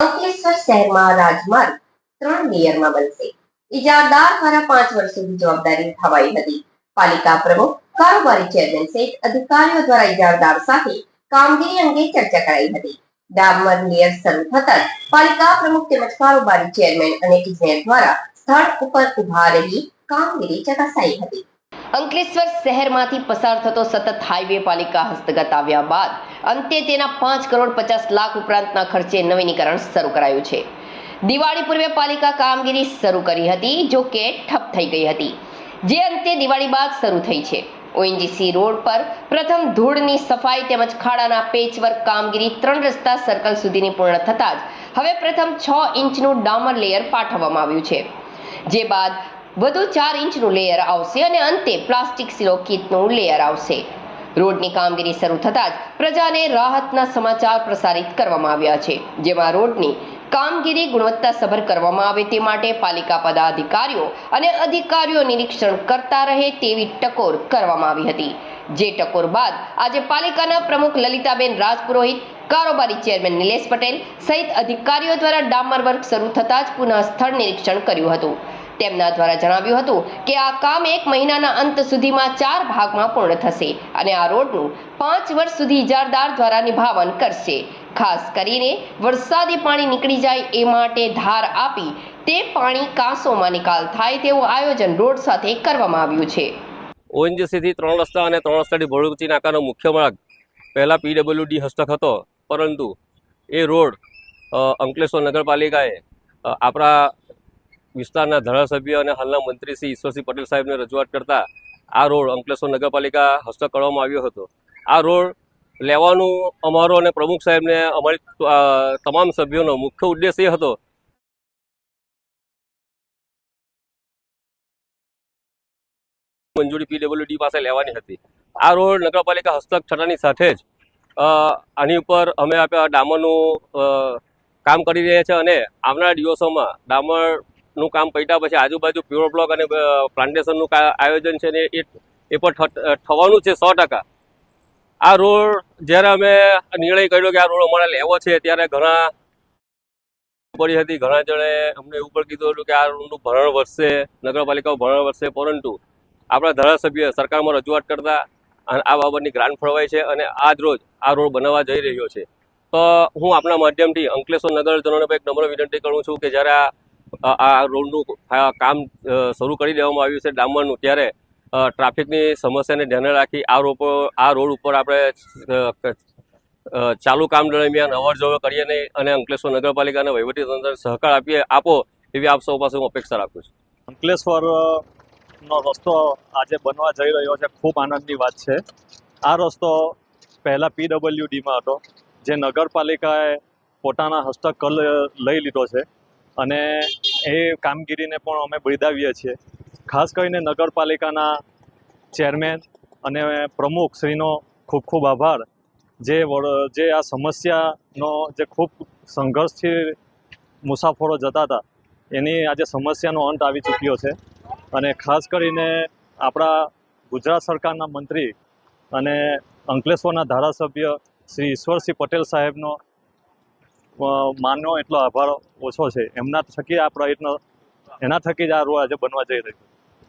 અંકલેશ્વર શહેરમાં રાજમાર્ગ ત્રણ મેયરમાં બનશે. ઇજારદાર દ્વારા પાંચ વર્ષ સુધી જવાબદારી ઉઠાવાઈ હતી. પાલિકા પ્રમુખ, કારોબારી ચેરમેન સહિત અધિકારીઓ દ્વારા ઇજારદાર સાથે કામગીરી અંગે ચર્ચા કરાઈ હતી. ડામર લેયર શરૂ થતા પાલિકા પ્રમુખ તેમજ કારોબારી ચેરમેન અને ઇજનેર દ્વારા સ્થળ ઉપર ઊભા રહી કામગીરી ચકાસાઈ હતી. અંકલેશ્વર શહેરમાંથી પસાર થતો સતત હાઈવે પાલિકા હસ્તગત આવ્યા બાદ અંતે તેના પાંચ કરોડ પચાસ લાખ ઉપરાંતના ખર્ચે નવીનીકરણ શરૂ કરાયું છે. દિવાળી પૂર્વે પાલિકા કામગીરી શરૂ કરી હતી, જો કે ઠપ થઈ ગઈ હતી. જે અંતે દિવાળી બાદ શરૂ થઈ છે. ઓએનજીસી રોડ પર પ્રથમ ધૂળની સફાઈ તેમજ ખાડાના પેચવર્ક કામગીરી ત્રણ રસ્તા સર્કલ સુધીની પૂર્ણ થતાં જ હવે પ્રથમ છ ઇંચનું ડામર લેયર પાઠવવામાં આવ્યું છે. જે બાદ વધુ ચાર ઇંચનું લેયર આવશે અને અંતે પ્લાસ્ટિક સિલોકીટનું લેયર આવશે. રોડની કામગીરી શરૂ થતાં જ પ્રજાને રાહતના સમાચાર પ્રસારિત કરવામાં આવ્યા છે, જેમાં રોડની કામગીરી ગુણવત્તાસભર કરવામાં આવે તે માટે પાલિકા પદાધિકારીઓ અને અધિકારીઓ નિરીક્ષણ કરતા રહે તેવી ટકોર કરવામાં આવી હતી. જે ટકોર બાદ આજે પાલિકાના પ્રમુખ લલિતાબેન રાજપુરોહિત, કારોબારી ચેરમેન નિલેશ પટેલ સહિત અધિકારીઓ દ્વારા ડામર વર્ક શરૂ થતાં જ પુનઃ સ્થળ નિરીક્ષણ કર્યું હતું. તેમના દ્વારા જણાવ્યું હતું કે આ કામ એક મહિનાના અંત સુધીમાં ચાર ભાગમાં પૂર્ણ થશે અને આ રોડનું પાંચ વર્ષ સુધી ઇજારદાર દ્વારા નિભાવન કરશે. ખાસ કરીને વરસાદી પાણી નીકળી જાય એ માટે ધાર આપી તે પાણી કાંસોમાં નિકાલ થાય તેવું આયોજન રોડ સાથે કરવામાં આવ્યું છે. ઓએનજીસીથી ત્રણ રસ્તા અને ત્રણ રસ્તાથી ભરૂચી નાકાનો મુખ્ય માર્ગ, પહેલાં પીડબ્લ્યુડી હસ્તક હતો, પરંતુ એ રોડ અંકલેશ્વર નગરપાલિકાએ આપણા વિસ્તારના ધારાસભ્ય અને હાલના મંત્રી શ્રી ઈશ્વરસિંહ પટેલ સાહેબને રજૂઆત કરતા આ રોડ અંકલેશ્વર નગરપાલિકા હસ્તક કરવામાં આવ્યો હતો. આ રોડ લેવાનું અમારો અને પ્રમુખ સાહેબને અમારી તમામ સભ્યોનો મુખ્ય ઉદ્દેશ એ હતો. મંજૂરી પીડબ્લ્યુડી પાસે લેવાની હતી. આ રોડ નગરપાલિકા હસ્તક થતાની સાથે જ આની ઉપર અમે આપ્યા ડામરનું કામ કરી રહ્યા છે અને આવનારા દિવસોમાં ડામરનું કામ પૈટા પછી આજુબાજુ પ્યોર બ્લોક અને પ્લાન્ટેશનનું આયોજન છે ને એ પણ થવાનું છે સો ટકા. આ રોડ જ્યારે અમે નિર્ણય કર્યો કે આ રોડ અમારે લેવો છે ત્યારે ઘણા પડી હતી, ઘણા જણે અમને એવું પણ કીધું હતું કે આ રોડનું ભરણ વધશે નગરપાલિકાઓ ભરણ વધશે, પરંતુ આપણા ધારાસભ્ય સરકારમાં રજૂઆત કરતા આ બાબતની ગ્રાન્ટ ફળવાય છે અને આજ રોજ આ રોડ બનાવવા જઈ રહ્યો છે. તો હું આપણા માધ્યમથી અંકલેશ્વર નગરજનોને એક નમ્ર વિનંતી કરું છું કે જ્યારે આ આ રોડનું કામ શરૂ કરી દેવામાં આવ્યું છે ડામરનું. ત્યારે ટ્રાફિકની સમસ્યાને ધ્યાને રાખી આ રોડ આ રોડ ઉપર આપણે ચાલુ કામ દરમિયાન અવર જવર કરીએ નહીં અને અંકલેશ્વર નગરપાલિકાને વહીવટીતંત્ર સહકાર આપીએ, આપો એવી આપ સૌ પાસે હું અપેક્ષા રાખું છું. અંકલેશ્વરનો રસ્તો આજે બનવા જઈ રહ્યો છે, ખૂબ આનંદની વાત છે. આ રસ્તો પહેલાં પીડબ્લ્યુડીમાં હતો, જે નગરપાલિકાએ પોતાના હસ્તક લઈ લીધો છે. અને એ કામગીરીને પણ અમે બિરદાવીએ છીએ. ખાસ કરીને નગરપાલિકાના ચેરમેન અને પ્રમુખ શ્રીનો ખૂબ ખૂબ આભાર. જે જે આ સમસ્યાનો જે ખૂબ સંઘર્ષથી મુસાફરો જતા હતા, એની આજે સમસ્યાનો અંત આવી ચૂક્યો છે. અને ખાસ કરીને આપણા ગુજરાત સરકારના મંત્રી અને અંકલેશ્વરના ધારાસભ્ય શ્રી ઈશ્વરસિંહ પટેલ સાહેબનો માનનો એટલો આભાર ઓછો છે. એમના થકી આ પ્રયત્ન, એના થકી જ આ રોડ આજે બનવા જઈ રહ્યો